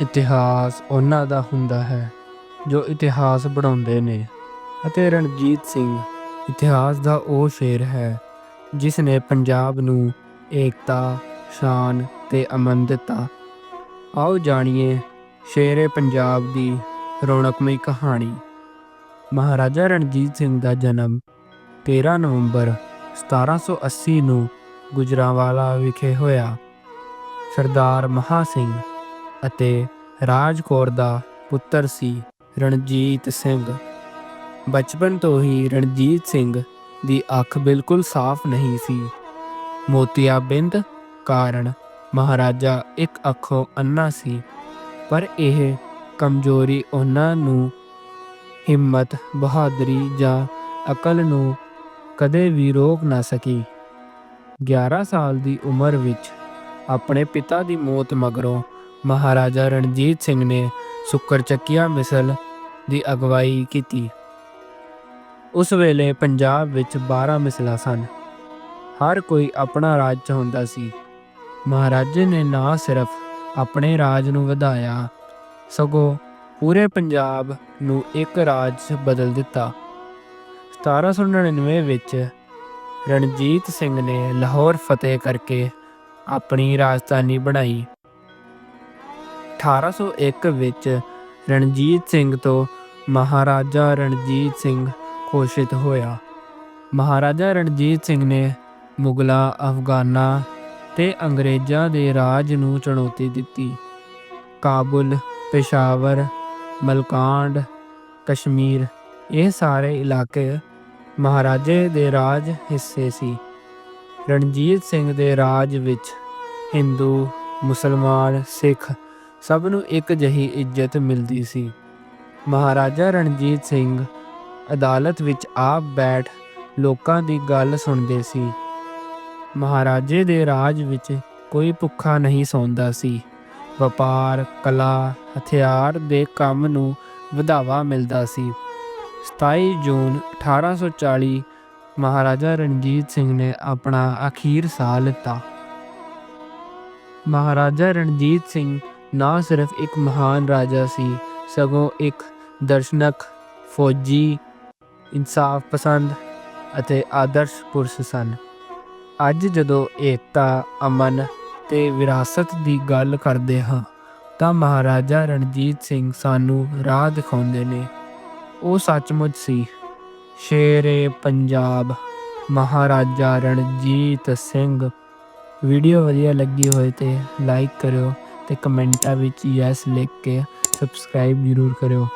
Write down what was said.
ਇਤਿਹਾਸ ਉਹਨਾਂ ਦਾ ਹੁੰਦਾ ਹੈ ਜੋ ਇਤਿਹਾਸ ਬਣਾਉਂਦੇ ਨੇ। ਅਤੇ ਰਣਜੀਤ ਸਿੰਘ। ਇਤਿਹਾਸ ਦਾ ਉਹ ਸ਼ੇਰ ਹੈ ਜਿਸ ਨੇ ਪੰਜਾਬ ਨੂੰ ਏਕਤਾ ਸ਼ਾਨ ਤੇ ਅਮਨ ਦਿੱਤਾ। ਆਓ ਜਾਣੀਏ ਸ਼ੇਰੇ ਪੰਜਾਬ ਦੀ ਰੌਣਕਮਈ ਕਹਾਣੀ। ਮਹਾਰਾਜਾ ਰਣਜੀਤ ਸਿੰਘ ਦਾ ਜਨਮ 13 ਨਵੰਬਰ 1780 ਨੂੰ ਗੁਜਰਾਂਵਾਲਾ ਵਿਖੇ ਹੋਇਆ। ਸਰਦਾਰ ਮਹਾ ਸਿੰਘ ਅਤੇ ਰਾਜ ਕੌਰ ਦਾ ਪੁੱਤਰ ਸੀ ਰਣਜੀਤ ਸਿੰਘ। ਬਚਪਨ ਤੋਂ ਹੀ ਰਣਜੀਤ ਸਿੰਘ ਦੀ ਅੱਖ ਬਿਲਕੁਲ ਸਾਫ਼ ਨਹੀਂ ਸੀ। ਮੋਤੀਆਬਿੰਦ ਕਾਰਨ ਮਹਾਰਾਜਾ ਇੱਕ ਅੱਖੋਂ ਅੰਨਾ ਸੀ, ਪਰ ਇਹ ਕਮਜ਼ੋਰੀ ਉਹਨਾਂ ਨੂੰ ਹਿੰਮਤ, ਬਹਾਦਰੀ ਜਾਂ ਅਕਲ ਨੂੰ ਕਦੇ ਵੀ ਰੋਕ ਨਾ ਸਕੀ। 11 ਸਾਲ ਦੀ ਉਮਰ ਵਿੱਚ ਆਪਣੇ ਪਿਤਾ ਦੀ ਮੌਤ ਮਗਰੋਂ ਮਹਾਰਾਜਾ ਰਣਜੀਤ ਸਿੰਘ ਨੇ ਸੁੱਕਰ ਚੱਕੀਆ ਮਿਸਲ ਦੀ ਅਗਵਾਈ ਕੀਤੀ। ਉਸ ਵੇਲੇ ਪੰਜਾਬ ਵਿੱਚ 12 ਮਿਸਲਾਂ ਸਨ। ਹਰ ਕੋਈ ਆਪਣਾ ਰਾਜ ਚਾਹੁੰਦਾ ਸੀ। ਮਹਾਰਾਜੇ ਨੇ ਨਾ ਸਿਰਫ ਆਪਣੇ ਰਾਜ ਨੂੰ ਵਧਾਇਆ, ਸਗੋਂ ਪੂਰੇ ਪੰਜਾਬ ਨੂੰ ਇੱਕ ਰਾਜ 'ਚ ਬਦਲ ਦਿੱਤਾ। 1799 ਵਿੱਚ ਰਣਜੀਤ ਸਿੰਘ ਨੇ ਲਾਹੌਰ ਫਤਿਹ ਕਰਕੇ ਆਪਣੀ ਰਾਜਧਾਨੀ ਬਣਾਈ। 1801 ਵਿੱਚ ਰਣਜੀਤ ਸਿੰਘ ਤੋਂ ਮਹਾਰਾਜਾ ਰਣਜੀਤ ਸਿੰਘ ਘੋਸ਼ਿਤ ਹੋਇਆ। ਮਹਾਰਾਜਾ ਰਣਜੀਤ ਸਿੰਘ ਨੇ ਮੁਗਲਾਂ, ਅਫਗਾਨਾਂ ਤੇ ਅੰਗਰੇਜ਼ਾਂ ਦੇ ਰਾਜ ਨੂੰ ਚੁਣੌਤੀ ਦਿੱਤੀ। ਕਾਬੁਲ, ਪੇਸ਼ਾਵਰ, ਮਲਕਾਂਡ, ਕਸ਼ਮੀਰ ਇਹ ਸਾਰੇ ਇਲਾਕੇ ਮਹਾਰਾਜੇ ਦੇ ਰਾਜ ਹਿੱਸੇ ਸੀ। ਰਣਜੀਤ ਸਿੰਘ ਦੇ ਰਾਜ ਵਿੱਚ ਹਿੰਦੂ, ਮੁਸਲਮਾਨ, ਸਿੱਖ ਸਭ ਨੂੰ ਇੱਕ ਜਹੀ ਇੱਜ਼ਤ ਮਿਲਦੀ ਸੀ। ਮਹਾਰਾਜਾ ਰਣਜੀਤ ਸਿੰਘ ਅਦਾਲਤ ਵਿੱਚ ਆਪ ਬੈਠ ਲੋਕਾਂ ਦੀ ਗੱਲ ਸੁਣਦੇ ਸੀ। ਮਹਾਰਾਜੇ ਦੇ ਰਾਜ ਵਿੱਚ ਕੋਈ ਭੁੱਖਾ ਨਹੀਂ ਸੌਂਦਾ ਸੀ। ਵਪਾਰ, ਕਲਾ, ਹਥਿਆਰ ਦੇ ਕੰਮ ਨੂੰ ਵਧਾਵਾ ਮਿਲਦਾ ਸੀ। 27 ਜੂਨ 1840 ਮਹਾਰਾਜਾ ਰਣਜੀਤ ਸਿੰਘ ਨੇ ਆਪਣਾ ਅਖੀਰ ਸਾਹ ਲਿੱਤਾ। ਮਹਾਰਾਜਾ ਰਣਜੀਤ ਸਿੰਘ ਨਾ ਸਿਰਫ ਇੱਕ ਮਹਾਨ ਰਾਜਾ ਸੀ, ਸਗੋਂ ਇੱਕ ਦਰਸ਼ਨਕ, ਫੌਜੀ, ਇਨਸਾਫ ਪਸੰਦ ਅਤੇ ਆਦਰਸ਼ ਪੁਰਸ਼ ਸਨ। ਅੱਜ ਜਦੋਂ ਏਕਤਾ, ਅਮਨ ਤੇ ਵਿਰਾਸਤ ਦੀ ਗੱਲ ਕਰਦੇ ਹਾਂ, ਤਾਂ ਮਹਾਰਾਜਾ ਰਣਜੀਤ ਸਿੰਘ ਸਾਨੂੰ ਰਾਹ ਦਿਖਾਉਂਦੇ ਨੇ। ਉਹ ਸੱਚਮੁੱਚ ਸੀ। ਸ਼ੇਰੇ ਪੰਜਾਬ, ਮਹਾਰਾਜਾ ਰਣਜੀਤ ਸਿੰਘ। ਵੀਡੀਓ ਵਧੀਆ ਲੱਗੀ ਹੋਏ ਤੇ ਲਾਈਕ ਕਰਿਓ। ਤੇ ਕਮੈਂਟਾਂ ਵਿੱਚ ਯੈਸ ਲਿਖ ਕੇ ਸਬਸਕ੍ਰਾਈਬ ਜ਼ਰੂਰ ਕਰਿਓ।